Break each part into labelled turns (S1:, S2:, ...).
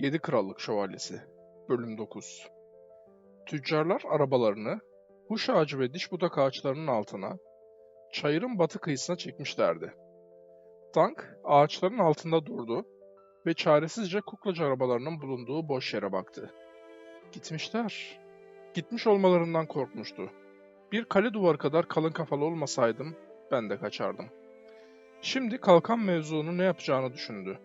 S1: Yedi Krallık Şövalyesi Bölüm 9 Tüccarlar arabalarını huş ağacı ve diş budak ağaçlarının altına, çayırın batı kıyısına çekmişlerdi. Tank ağaçların altında durdu ve çaresizce kuklacı arabalarının bulunduğu boş yere baktı. Gitmişler. Gitmiş olmalarından korkmuştu. Bir kale duvarı kadar kalın kafalı olmasaydım ben de kaçardım. Şimdi kalkan mevzunu ne yapacağını düşündü.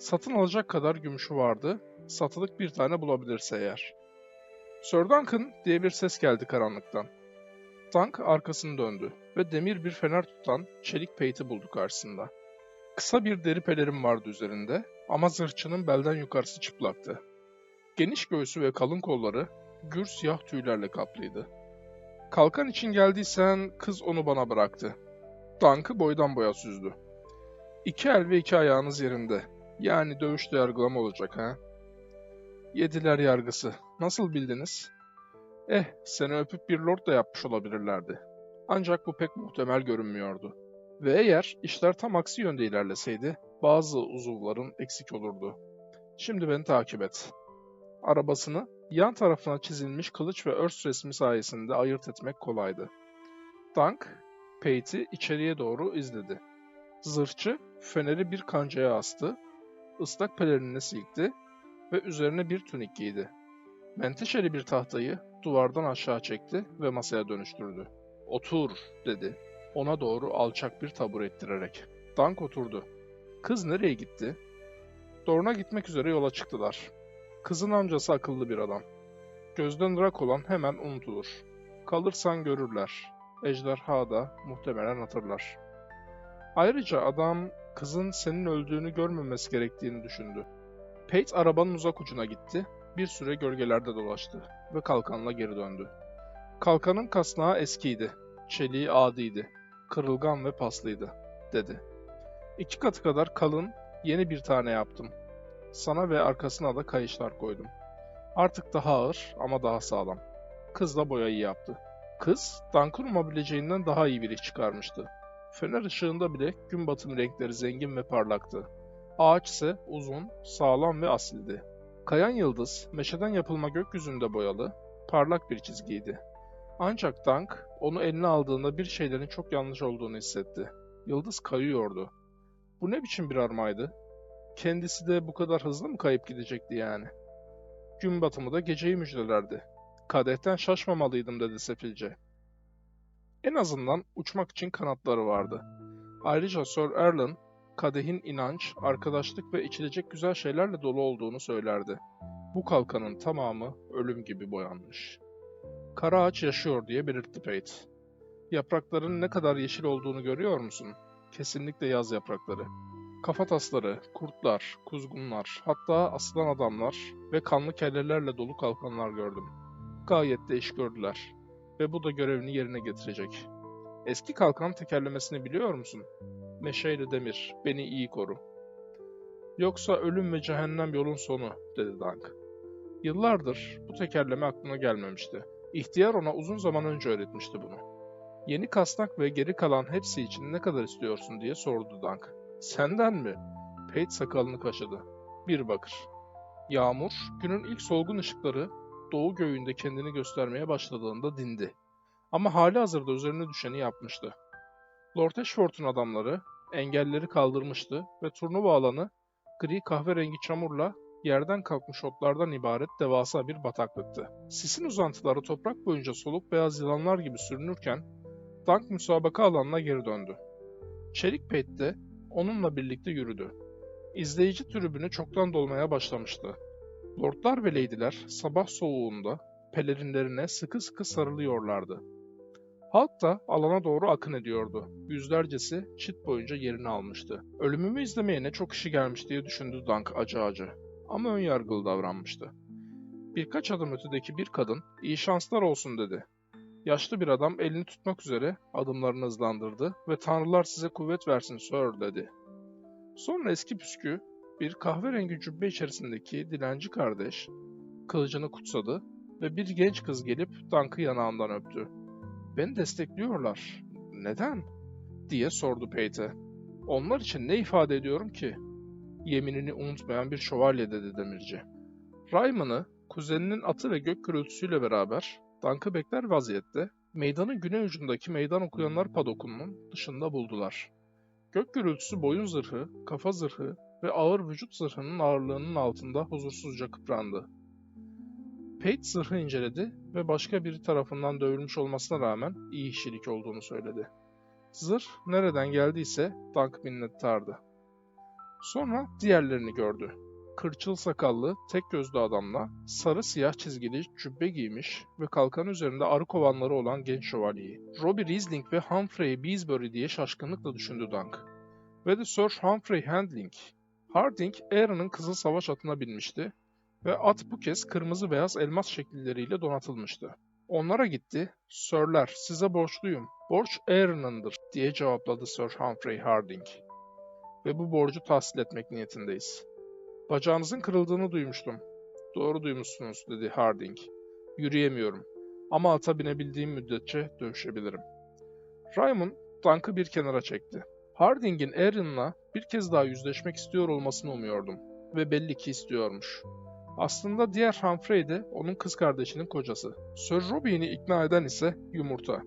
S1: Satın alacak kadar gümüşü vardı, satılık bir tane bulabilirse eğer. Sir Duncan diye bir ses geldi karanlıktan. Tank arkasını döndü ve demir bir fener tutan çelik peyti buldu karşısında. Kısa bir deri pelerin vardı üzerinde ama zırhçının belden yukarısı çıplaktı. Geniş göğsü ve kalın kolları gür siyah tüylerle kaplıydı. Kalkan için geldiysen kız onu bana bıraktı. Tankı boydan boya süzdü. İki el ve iki ayağınız yerinde. Yani dövüşte yargılama olacak ha? Yediler yargısı. Nasıl bildiniz? Eh, seni öpüp bir lord da yapmış olabilirlerdi. Ancak bu pek muhtemel görünmüyordu. Ve eğer işler tam aksi yönde ilerleseydi, bazı uzuvların eksik olurdu. Şimdi beni takip et. Arabasını yan tarafına çizilmiş kılıç ve örs resmi sayesinde ayırt etmek kolaydı. Tank, Pate'i içeriye doğru izledi. Zırhçı, feneri bir kancaya astı, ıslak pelerinini silkti ve üzerine bir tunik giydi. Menteşeli bir tahtayı duvardan aşağı çekti ve masaya dönüştürdü. Otur, dedi. Ona doğru alçak bir tabur ettirerek. Dank oturdu. Kız nereye gitti? Dorna gitmek üzere yola çıktılar. Kızın amcası akıllı bir adam. Gözden rak olan hemen unutulur. Kalırsan görürler. Ejderha da muhtemelen hatırlar. Ayrıca adam kızın senin öldüğünü görmemesi gerektiğini düşündü. Pate arabanın uzak ucuna gitti, bir süre gölgelerde dolaştı ve kalkanla geri döndü. Kalkanın kasnağı eskiydi, çeliği adiydi, kırılgan ve paslıydı, dedi. İki katı kadar kalın, yeni bir tane yaptım. Sana ve arkasına da kayışlar koydum. Artık daha ağır ama daha sağlam. Kız da boyayı yaptı. Kız, Duncan umabileceğinden daha iyi bir iş çıkarmıştı. Fener ışığında bile gün batımı renkleri zengin ve parlaktı. Ağaç ise uzun, sağlam ve asildi. Kayan yıldız, meşeden yapılma gökyüzünde boyalı, parlak bir çizgiydi. Ancak Dank, onu eline aldığında bir şeylerin çok yanlış olduğunu hissetti. Yıldız kayıyordu. Bu ne biçim bir armaydı? Kendisi de bu kadar hızlı mı kayıp gidecekti yani? Gün batımı da geceyi müjdelerdi. Kadehten şaşmamalıydım dedi sefilce. En azından uçmak için kanatları vardı. Ayrıca Sir Erlen, kadehin inanç, arkadaşlık ve içilecek güzel şeylerle dolu olduğunu söylerdi. Bu kalkanın tamamı ölüm gibi boyanmış. Kara ağaç yaşıyor diye belirtti Pate. Yaprakların ne kadar yeşil olduğunu görüyor musun? Kesinlikle yaz yaprakları. Kafatasları, kurtlar, kuzgunlar, hatta asılan adamlar ve kanlı kellelerle dolu kalkanlar gördüm. Gayet de iş gördüler ve bu da görevini yerine getirecek. Eski kalkan tekerlemesini biliyor musun? Meşeyle demir, beni iyi koru. Yoksa ölüm ve cehennem yolun sonu, dedi Dank. Yıllardır bu tekerleme aklına gelmemişti. İhtiyar ona uzun zaman önce öğretmişti bunu. Yeni kasnak ve geri kalan hepsi için ne kadar istiyorsun diye sordu Dank. Senden mi? Pate sakalını kaşıdı. Bir bakır. Yağmur, günün ilk solgun ışıkları doğu göğünde kendini göstermeye başladığında dindi. Ama hali hazırda üzerine düşeni yapmıştı. Lord Ashford'un adamları engelleri kaldırmıştı ve turnuva alanı gri kahverengi çamurla yerden kalkmış otlardan ibaret devasa bir bataklıktı. Sisin uzantıları toprak boyunca soluk beyaz yılanlar gibi sürünürken tank müsabaka alanına geri döndü. Çelik Pate de onunla birlikte yürüdü. İzleyici tribünü çoktan dolmaya başlamıştı. Lordlar ve leydiler sabah soğuğunda pelerinlerine sıkı sıkı sarılıyorlardı. Halk da alana doğru akın ediyordu. Yüzlercesi çit boyunca yerini almıştı. Ölümümü izlemeye ne çok kişi gelmiş diye düşündü Dank acı acı. Ama ön yargılı davranmıştı. Birkaç adım ötedeki bir kadın, iyi şanslar olsun dedi. Yaşlı bir adam elini tutmak üzere adımlarını hızlandırdı ve Tanrılar size kuvvet versin Sir dedi. Sonra eski püskü bir kahverengi cübbe içerisindeki dilenci kardeş kılıcını kutsadı ve bir genç kız gelip Dunk'ı yanağından öptü. Beni destekliyorlar. Neden? diye sordu Peyte. Onlar için ne ifade ediyorum ki? yeminini unutmayan bir şövalye dedi demirci. Ryman'ı kuzeninin atı ve gök gürültüsüyle beraber Dunk'ı bekler vaziyette meydanın güney ucundaki meydan okuyanlar padokunun dışında buldular. Gök gürültüsü boyun zırhı, kafa zırhı ve ağır vücut zırhının ağırlığının altında huzursuzca kıprandı. Pate zırhı inceledi ve başka biri tarafından dövülmüş olmasına rağmen iyi işçilik olduğunu söyledi. Zırh nereden geldiyse Dunk minnettardı. Sonra diğerlerini gördü. Kırçıl sakallı, tek gözlü adamla sarı siyah çizgili cübbe giymiş ve kalkan üzerinde arı kovanları olan genç şövalyeyi. Robbie Riesling ve Humphrey Beesbury diye şaşkınlıkla düşündü Dunk. Ve de Sir Humphrey Handling. Harding, Aaron'ın kızıl savaş atına binmişti ve at bu kez kırmızı beyaz elmas şekilleriyle donatılmıştı. Onlara gitti, Sirler size borçluyum, borç Aaron'ındır diye cevapladı Sir Humphrey Harding. Ve bu borcu tahsil etmek niyetindeyiz. Bacağınızın kırıldığını duymuştum. Doğru duymuşsunuz dedi Harding. Yürüyemiyorum ama ata binebildiğim müddetçe dövüşebilirim. Raymond tankı bir kenara çekti. Harding'in Aaron'la bir kez daha yüzleşmek istiyor olmasını umuyordum ve belli ki istiyormuş. Aslında diğer Humphrey de onun kız kardeşinin kocası. Sir Robin'i ikna eden ise Yumurta.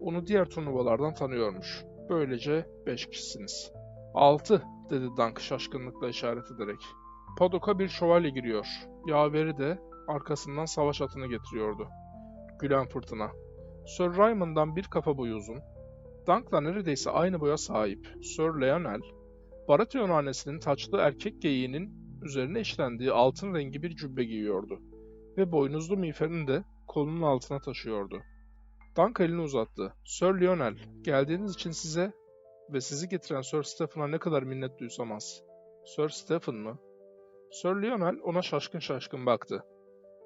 S1: Onu diğer turnuvalardan tanıyormuş. Böylece 5 kişisiniz. 6 dedi Dunk şaşkınlıkla işaret ederek. Padok'a bir şövalye giriyor. Yaveri de arkasından savaş atını getiriyordu. Gülen fırtına. Sir Raymond'dan bir kafa boyu uzun. Dunk'la neredeyse aynı boya sahip Sir Lionel, Baratheon hanesinin taçlı erkek geyiğinin üzerine işlendiği altın rengi bir cübbe giyiyordu ve boynuzlu miğferini de kolunun altına taşıyordu. Dunk elini uzattı. Sir Lionel, geldiğiniz için size ve sizi getiren Sir Stephen'a ne kadar minnet duysam az. Sir Stephen mı? Sir Lionel ona şaşkın şaşkın baktı.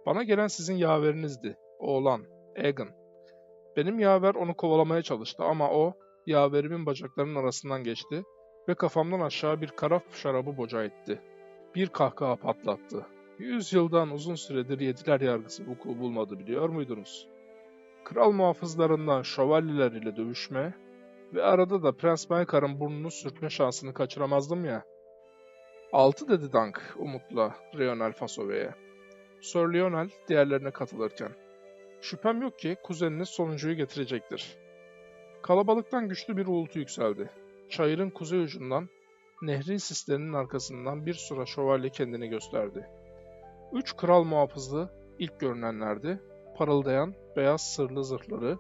S1: Bana gelen sizin yaverinizdi, oğlan, Egan. Benim yaver onu kovalamaya çalıştı ama o, yaverimin bacaklarının arasından geçti ve kafamdan aşağı bir karaf şarabı boca etti. Bir kahkaha patlattı. Yüz yıldan uzun süredir yediler yargısı vuku bulmadı biliyor muydunuz? Kral muhafızlarından şövalyeler ile dövüşme ve arada da Prens Maykar'ın burnunu sürtme şansını kaçıramazdım ya. Altı dedi Dunk umutla Lionel Fasove'ye. Sir Lionel diğerlerine katılırken. Şüphem yok ki kuzeniniz sonuncuyu getirecektir. Kalabalıktan güçlü bir uğultu yükseldi. Çayırın kuzey ucundan, nehrin sislerinin arkasından bir sıra şövalye kendini gösterdi. Üç kral muhafızlı ilk görünenlerdi. Parıldayan beyaz sırlı zırhları,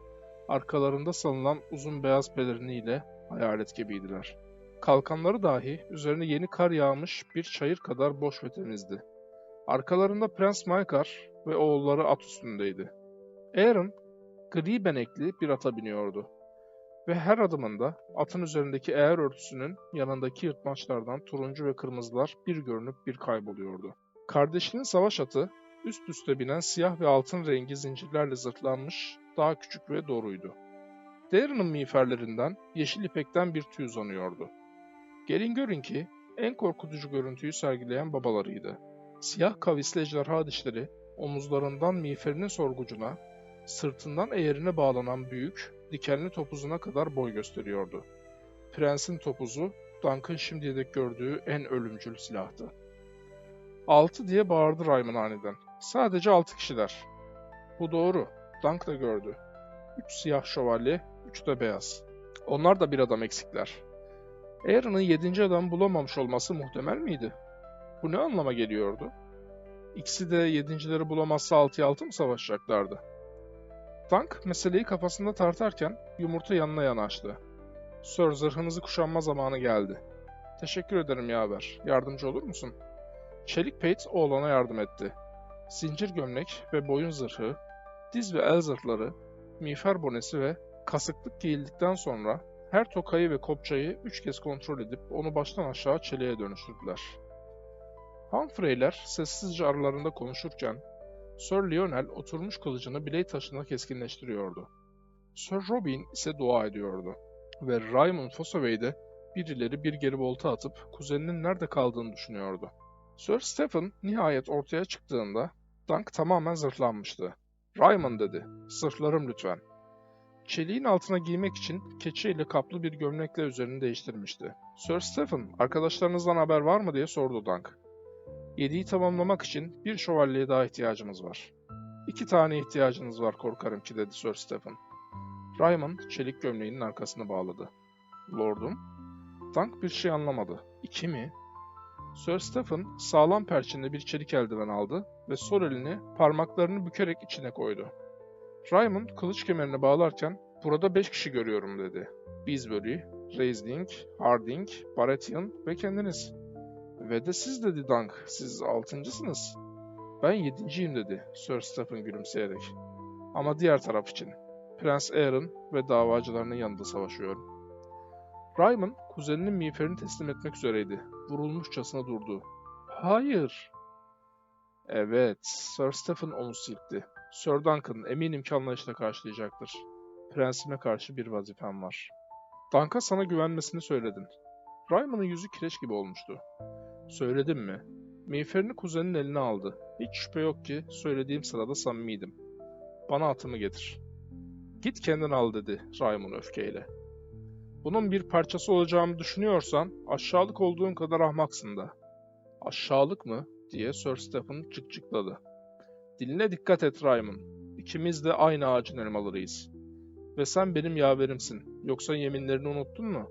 S1: arkalarında salınan uzun beyaz peleriniyle hayalet gibiydiler. Kalkanları dahi üzerine yeni kar yağmış bir çayır kadar boş ve temizdi. Arkalarında Prens Maykar ve oğulları at üstündeydi. Aaron, gri benekli bir ata biniyordu. Ve her adımında atın üzerindeki eğer örtüsünün yanındaki yırtmaçlardan turuncu ve kırmızılar bir görünüp bir kayboluyordu. Kardeşinin savaş atı, üst üste binen siyah ve altın rengi zincirlerle zırhlanmış, daha küçük ve doğruydu. Darren'ın miğferlerinden yeşil ipekten bir tüy uzanıyordu. Gelin görün ki en korkutucu görüntüyü sergileyen babalarıydı. Siyah kavisli ejderha dişleri omuzlarından miğferinin sorgucuna, sırtından eğerine bağlanan büyük, dikenli topuzuna kadar boy gösteriyordu. Prensin topuzu, Dunk'ın şimdiye dek gördüğü en ölümcül silahtı. Altı diye bağırdı Rayman aniden. Sadece altı kişiler. Bu doğru. Dunk da gördü. Üç siyah şövalye, üç de beyaz. Onlar da bir adam eksikler. Aaron'ın yedinci adam bulamamış olması muhtemel miydi? Bu ne anlama geliyordu? İkisi de yedincileri bulamazsa altıya altı mı savaşacaklardı? Tank meseleyi kafasında tartarken yumurta yanına yanaştı. Sir zırhınızı kuşanma zamanı geldi. Teşekkür ederim yaver. Yardımcı olur musun? Çelik Pate oğlana yardım etti. Zincir gömlek ve boyun zırhı, diz ve el zırhları, miğfer bonesi ve kasıklık giyildikten sonra her tokayı ve kopçayı üç kez kontrol edip onu baştan aşağı çeliğe dönüştürdüler. Humphrey'ler sessizce aralarında konuşurken Sir Lionel oturmuş kılıcını biley taşına keskinleştiriyordu. Sir Robin ise dua ediyordu. Ve Raymond Fossoway de bir ileri bir geri volta atıp kuzeninin nerede kaldığını düşünüyordu. Sir Stephen nihayet ortaya çıktığında Dunk tamamen zırhlanmıştı. Raymond dedi, zırhlarım lütfen. Çeliğin altına giymek için keçe ile kaplı bir gömlekle üzerini değiştirmişti. Sir Stephen, arkadaşlarınızdan haber var mı diye sordu Dunk. Yediği tamamlamak için bir şövalyeye daha ihtiyacımız var. İki tane ihtiyacınız var korkarım ki dedi Sir Stephen. Raymond çelik gömleğinin arkasını bağladı. Lordum? Dunk bir şey anlamadı. İki mi? Sir Stephen sağlam perçinli bir çelik eldiven aldı ve sol elini parmaklarını bükerek içine koydu. Raymond kılıç kemerini bağlarken burada beş kişi görüyorum dedi. Beesbury, Raisling, Harding, Baratheon ve kendiniz. Ve de siz dedi Dunk, siz altıncısınız. Ben yedinciyim dedi Sir Stephen gülümseyerek. Ama diğer taraf için. Prens Aeron ve davacılarının yanında savaşıyorum. Raymond kuzeninin miğferini teslim etmek üzereydi. Vurulmuşçasına durdu. Hayır. Evet, Sir Stephen omuz silkti. Sir Duncan eminim ki anlayışla karşılayacaktır. Prensime karşı bir vazifem var. Duncan sana güvenmesini söyledin. Raymond'ın yüzü kireç gibi olmuştu. Söyledim mi? Miğferini kuzenin eline aldı. Hiç şüphe yok ki söylediğim sırada samimiydim. Bana atımı getir. Git kendin al dedi Raymond öfkeyle. Bunun bir parçası olacağımı düşünüyorsan aşağılık olduğun kadar ahmaksın da. Aşağılık mı? diye Sir Stephen çıkçıkladı. Diline dikkat et Raymond. İkimiz de aynı ağacın elmalarıyız. Ve sen benim yaverimsin. Yoksa yeminlerini unuttun mu?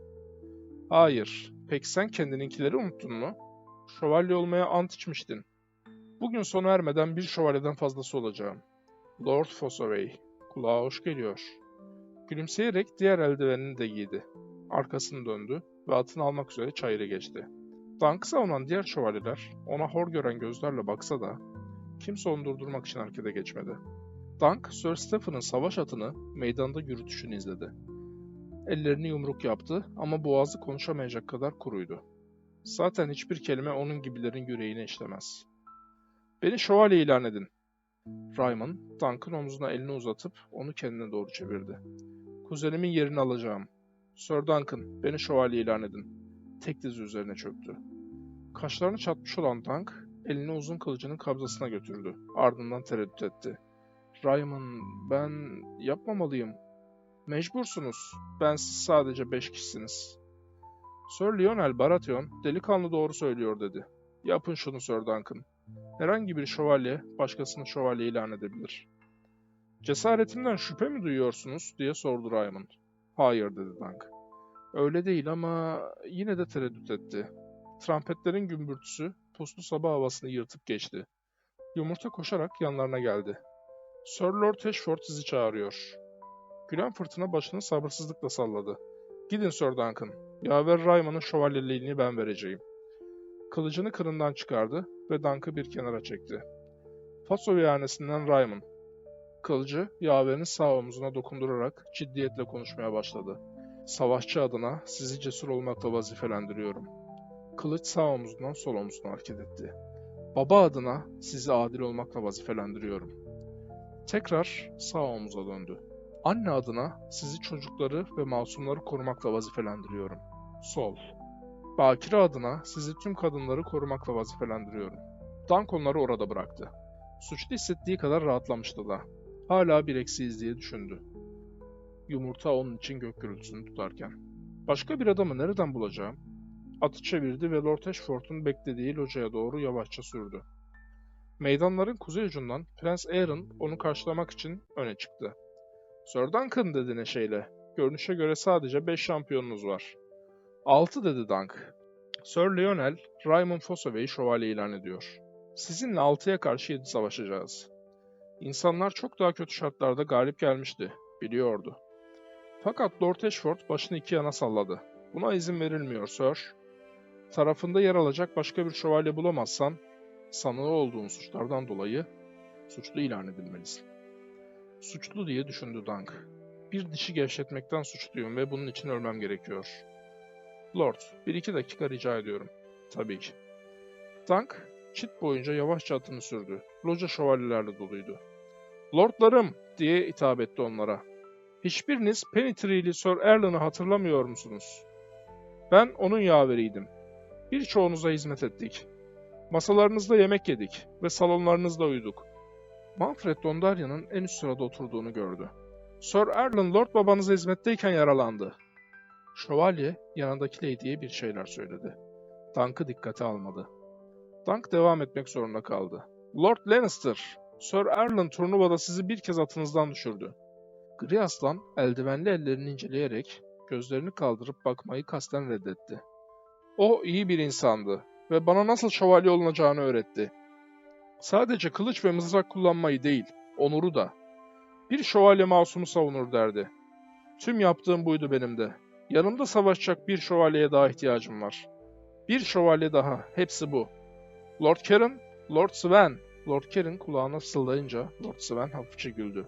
S1: Hayır. Peki sen kendininkileri unuttun mu? Şövalye olmaya ant içmiştin. Bugün sona ermeden bir şövalyeden fazlası olacağım. Lord Fossoway. Kulağa hoş geliyor. Gülümseyerek diğer eldivenini de giydi. Arkasını döndü ve atını almak üzere çayırı geçti. Dunk'ı savunan diğer şövalyeler ona hor gören gözlerle baksa da kimse onu durdurmak için harekete geçmedi. Dunk, Sir Stephen'ın savaş atını meydanda yürütüşünü izledi. Ellerini yumruk yaptı ama boğazı konuşamayacak kadar kuruydu. Zaten hiçbir kelime onun gibilerin yüreğine işlemez. Beni şövalye ilan edin. Raymond, Dunk'ın omzuna elini uzatıp onu kendine doğru çevirdi. Kuzenimin yerini alacağım. Sir Duncan, beni şövalye ilan edin. Tek dizi üzerine çöktü. Kaşlarını çatmış olan Dunk, elini uzun kılıcının kabzasına götürdü. Ardından tereddüt etti. Raymond, ben yapmamalıyım. Mecbursunuz. Ben siz sadece beş kişisiniz. Sir Lionel Baratheon, delikanlı doğru söylüyor dedi. Yapın şunu Sir Duncan. Herhangi bir şövalye, başkasını şövalye ilan edebilir. Cesaretimden şüphe mi duyuyorsunuz diye sordu Raymond. Hayır dedi Dunk. Öyle değil ama yine de tereddüt etti. Trampetlerin gümbürtüsü puslu sabah havasını yırtıp geçti. Yumurta koşarak yanlarına geldi. Sir Lord Ashford sizi çağırıyor. Gülen fırtına başını sabırsızlıkla salladı. Gidin Sir Duncan. Yaver Raymond'un şövalyeliğini ben vereceğim. Kılıcını kırından çıkardı ve Dunk'ı bir kenara çekti. Faso vihanesinden Raymond. Kılıcı yaverin sağ omzuna dokundurarak ciddiyetle konuşmaya başladı. Savaşçı adına sizi cesur olmakla vazifelendiriyorum. Kılıç sağ omzundan sol omzuna hareket etti. Baba adına sizi adil olmakla vazifelendiriyorum. Tekrar sağ omuza döndü. Anne adına sizi çocukları ve masumları korumakla vazifelendiriyorum. Sol. Bakire adına sizi tüm kadınları korumakla vazifelendiriyorum. Dank onları orada bıraktı. Suçlu hissettiği kadar rahatlamıştı da. Hala bir eksiğiz diye düşündü. Yumurta onun için gök gürültüsünü tutarken. Başka bir adamı nereden bulacağım? Atı çevirdi ve Lord Ashford'un beklediği locaya doğru yavaşça sürdü. Meydanların kuzey ucundan Prens Aeron onu karşılamak için öne çıktı. Sir Duncan dedi neşeyle. Görünüşe göre sadece 5 şampiyonunuz var. 6 dedi Dunk. Sir Lionel, Raymond Fossoway'i şövalye ilan ediyor. Sizinle 6'ya karşı 7 savaşacağız. İnsanlar çok daha kötü şartlarda galip gelmişti, biliyordu. Fakat Lord Ashford başını iki yana salladı. Buna izin verilmiyor Sir. Tarafında yer alacak başka bir şövalye bulamazsan, sanığı olduğun suçlardan dolayı suçlu ilan edilmelisin. Suçlu diye düşündü Dunk. Bir dişi gevşetmekten suçluyum ve bunun için ölmem gerekiyor. Lord, bir iki dakika rica ediyorum. Tabii ki. Dunk, çit boyunca yavaşça atını sürdü. Loca şövalyelerle doluydu. Lordlarım diye hitap etti onlara. Hiçbiriniz Penitree'li Sir Erlen'ı hatırlamıyor musunuz? Ben onun yaveriydim. Birçoğunuza hizmet ettik. Masalarınızda yemek yedik ve salonlarınızda uyuduk. Manfred Dondarria'nın en üst sırada oturduğunu gördü. Sir Erlen Lord babanıza hizmetteyken yaralandı. Şövalye yanındaki lady'ye bir şeyler söyledi. Dunk'ı dikkate almadı. Dunk devam etmek zorunda kaldı. Lord Lannister, Sir Erlen turnuvada sizi bir kez atınızdan düşürdü. Gri Aslan eldivenli ellerini inceleyerek gözlerini kaldırıp bakmayı kasten reddetti. O iyi bir insandı ve bana nasıl şövalye olunacağını öğretti. Sadece kılıç ve mızrak kullanmayı değil, onuru da. Bir şövalye masumu savunur derdi. Tüm yaptığım buydu benim de. Yanımda savaşacak bir şövalyeye daha ihtiyacım var. Bir şövalye daha, hepsi bu. Lord Karen, Lord Sven. Lord Karen kulağına fısıldayınca Lord Sven hafifçe güldü.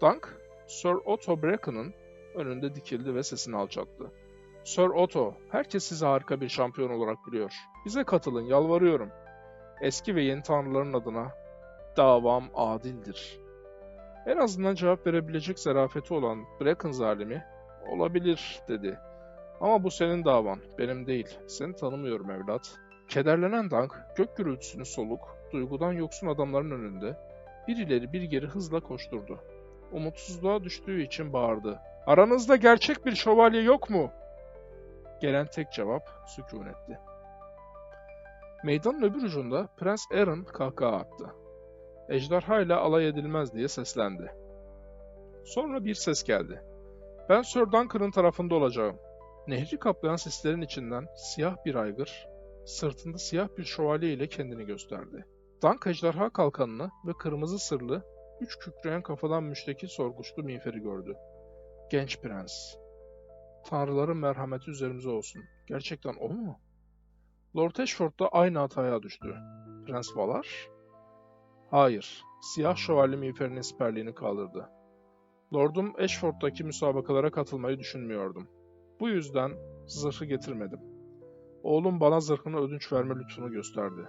S1: Dunk, Sir Otto Bracken'ın önünde dikildi ve sesini alçalttı. Sir Otto, herkes sizi harika bir şampiyon olarak biliyor. Bize katılın, yalvarıyorum. Eski ve yeni tanrıların adına davam adildir. En azından cevap verebilecek zarafeti olan Bracken zalimi, olabilir dedi. Ama bu senin davan, benim değil. Seni tanımıyorum evlat. Kederlenen Dunk, gök gürültüsünü soluk, duygudan yoksun adamların önünde bir ileri bir geri hızla koşturdu. Umutsuzluğa düştüğü için bağırdı. Aranızda gerçek bir şövalye yok mu? Gelen tek cevap sükunetti. Meydanın öbür ucunda Prens Aaron kahkaha attı. Ejderha ile alay edilmez diye seslendi. Sonra bir ses geldi. Ben Sir Duncan'ın tarafında olacağım. Nehri kaplayan sislerin içinden siyah bir aygır, sırtında siyah bir şövalye ile kendini gösterdi. Dunk ejderha kalkanını ve kırmızı sırlı, üç kükreyen kafadan müştekil sorguçlu miğferi gördü. Genç prens. Tanrıların merhameti üzerimize olsun. Gerçekten o mu? Lord Ashford da aynı hataya düştü. Prens Valar? Hayır. Siyah şövalye miğferinin siperliğini kaldırdı. Lordum Ashford'daki müsabakalara katılmayı düşünmüyordum. Bu yüzden zırhı getirmedim. Oğlum bana zırhını ödünç verme lütfunu gösterdi.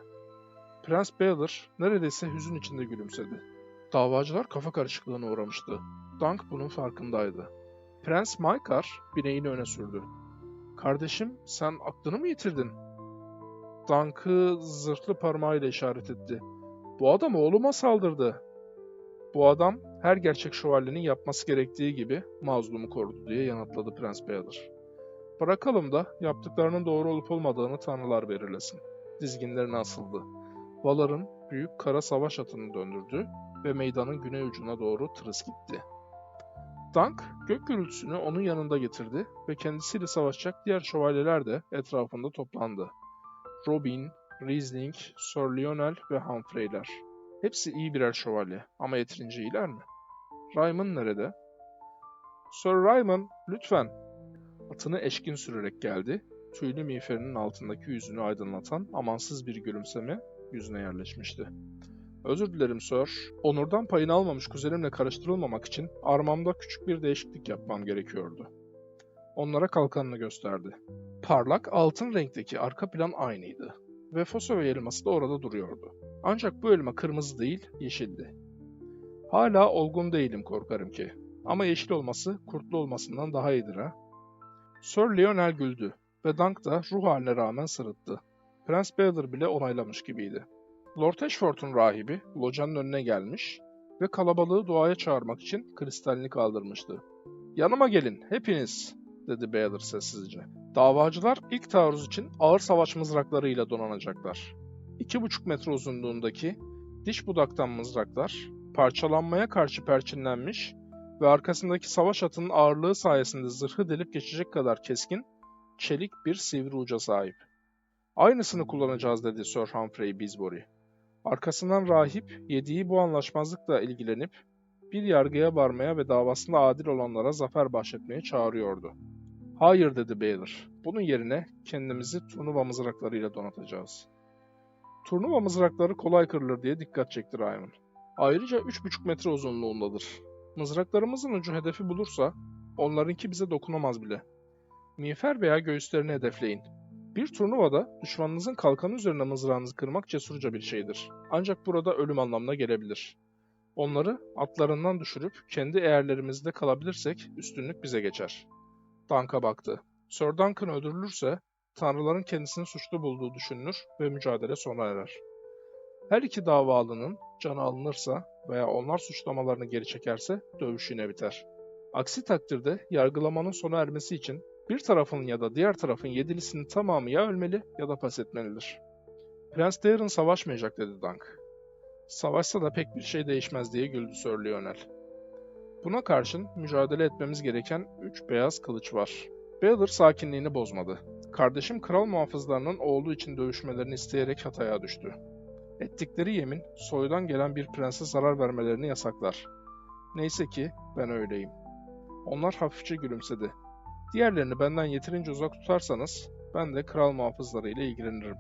S1: Prens Baelor neredeyse hüzün içinde gülümsedi. Davacılar kafa karışıklığına uğramıştı. Dunk bunun farkındaydı. Prens Maykar bineğini öne sürdü. Kardeşim sen aklını mı yitirdin? Dunk'ı zırhlı parmağıyla işaret etti. Bu adam oğluma saldırdı. Bu adam her gerçek şövalyenin yapması gerektiği gibi mazlumu korudu diye yanıtladı Prens Baelor. Bırakalım da yaptıklarının doğru olup olmadığını tanrılar belirlesin. Dizginlerine asıldı. Valar'ın büyük kara savaş atını döndürdü ve meydanın güney ucuna doğru tırıs gitti. Dunk, gök gürültüsünü onun yanında getirdi ve kendisiyle savaşacak diğer şövalyeler de etrafında toplandı. Robin, Riesling, Sir Lionel ve Humphrey'ler. Hepsi iyi birer şövalye ama yeterince iyiler mi? Ryman nerede? Sir Ryman, lütfen. Atını eşkin sürerek geldi. Tüylü miğferinin altındaki yüzünü aydınlatan amansız bir gülümseme yüzüne yerleşmişti. Özür dilerim Sir. Onurdan payını almamış kuzenimle karıştırılmamak için armamda küçük bir değişiklik yapmam gerekiyordu. Onlara kalkanını gösterdi. Parlak altın renkteki arka plan aynıydı ve Fosova elması da orada duruyordu. Ancak bu elma kırmızı değil, yeşildi. Hala olgun değilim korkarım ki. Ama yeşil olması kurtlu olmasından daha iyidir ha. Sir Lionel güldü ve Dunk da ruh haline rağmen sırıttı. Prens Baelor bile onaylamış gibiydi. Lord Ashford'un rahibi locanın önüne gelmiş ve kalabalığı duaya çağırmak için kristalini kaldırmıştı. Yanıma gelin, hepiniz, dedi Baelor sessizce. Davacılar ilk taarruz için ağır savaş mızraklarıyla donanacaklar. İki buçuk metre uzunluğundaki diş budaktan mızraklar, parçalanmaya karşı perçinlenmiş ve arkasındaki savaş atının ağırlığı sayesinde zırhı delip geçecek kadar keskin, çelik bir sivri uca sahip. Aynısını kullanacağız dedi Sir Humphrey Bisbury. Arkasından rahip yediği bu anlaşmazlıkla ilgilenip bir yargıya varmaya ve davasında adil olanlara zafer bahşetmeye çağırıyordu. Hayır dedi Baylor. Bunun yerine kendimizi turnuva mızraklarıyla donatacağız. Turnuva mızrakları kolay kırılır diye dikkat çekti Ryan. Ayrıca 3,5 metre uzunluğundadır. Mızraklarımızın ucu hedefi bulursa onlarınki bize dokunamaz bile. Miğfer veya göğüslerini hedefleyin. Bir turnuvada düşmanınızın kalkanı üzerine mızrağınızı kırmak cesurca bir şeydir. Ancak burada ölüm anlamına gelebilir. Onları atlarından düşürüp kendi eğerlerimizde kalabilirsek üstünlük bize geçer. Dunk'a baktı. Sir Duncan öldürülürse tanrıların kendisini suçlu bulduğu düşünülür ve mücadele sona erer. Her iki davalının canı alınırsa veya onlar suçlamalarını geri çekerse dövüş yine biter. Aksi takdirde yargılamanın sona ermesi için bir tarafın ya da diğer tarafın yedilisinin tamamı ya ölmeli ya da pes etmelidir. Prens Darren savaşmayacak dedi Dunk. Savaşsa da pek bir şey değişmez diye güldü Sir Lionel. Buna karşın mücadele etmemiz gereken üç beyaz kılıç var. Baylor sakinliğini bozmadı. Kardeşim kral muhafızlarının oğlu için dövüşmelerini isteyerek hataya düştü. Ettikleri yemin soydan gelen bir prense zarar vermelerini yasaklar. Neyse ki ben öyleyim. Onlar hafifçe gülümsedi. Diğerlerini benden yeterince uzak tutarsanız ben de kral muhafızlarıyla ilgilenirim.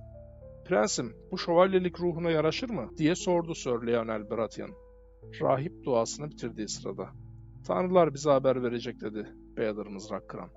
S1: Prensim, bu şövalyelik ruhuna yaraşır mı? diye sordu Sir Lionel Baratheon. Rahip duasını bitirdiği sırada. Tanrılar bize haber verecek dedi Baelor mızrak kıran.